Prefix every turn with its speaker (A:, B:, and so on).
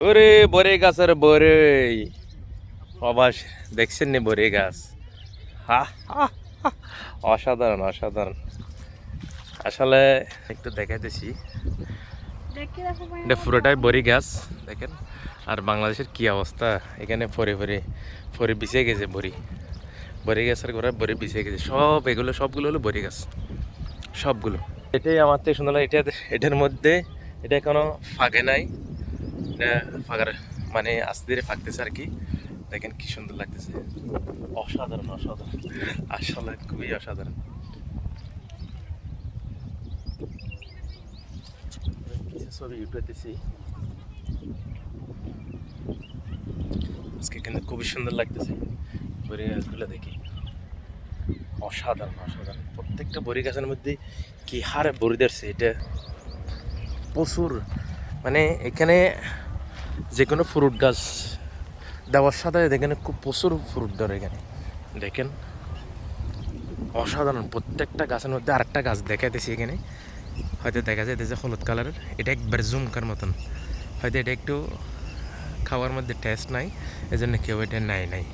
A: ওরে বরে গাছের বরে। অবাস দেখছেন নি বরে গাছ? হা। অসাধারণ অসাধারণ। আসলে একটু দেখাইতেছি। এটা পুরোটাই বড়ি গাছ দেখেন। আর বাংলাদেশের কি অবস্থা? এখানে পরে ফরে পরে বিছিয়ে গেছে বড়ি বড়ি গাছের গোড়ায় বড়ি বিছিয়ে গেছে। সব এগুলো সবগুলো হলো বড়ি গাছ। সবগুলো। এটাই আমার থেকে সুন্দর লাগে। এটা এটার মধ্যে এটা কোনো ফাঁকে নাই। এটা ফাঁকার মানে আস্তে ধীরে ফাঁকতেছে আর কি। দেখেন কি সুন্দর লাগতেছে। অসাধারণ অসাধারণ। আসলে খুবই অসাধারণ। ছবি আজকে কিন্তু খুবই সুন্দর লাগতেছে। বড়ি গাছগুলো দেখি। অসাধারণ অসাধারণ। প্রত্যেকটা বড়ি গাছের মধ্যে কি হারে বড়ি ধরছে এটা প্রচুর। মানে এখানে যে কোনো ফ্রুট গাছ। দেওয়ার সাথে দেখেন, খুব প্রচুর ফ্রুট ধরে এখানে। দেখেন, অসাধারণ। প্রত্যেকটা গাছের মধ্যে আরেকটা গাছ দেখাইতেছি এখানে। হয়তো দেখা যায় যে হলুদ কালারের এটা একবার জুমকার মতন। হয়তো এটা একটু খাওয়ার মধ্যে টেস্ট নাই, এজন্য কেউ এটা নাই নাই।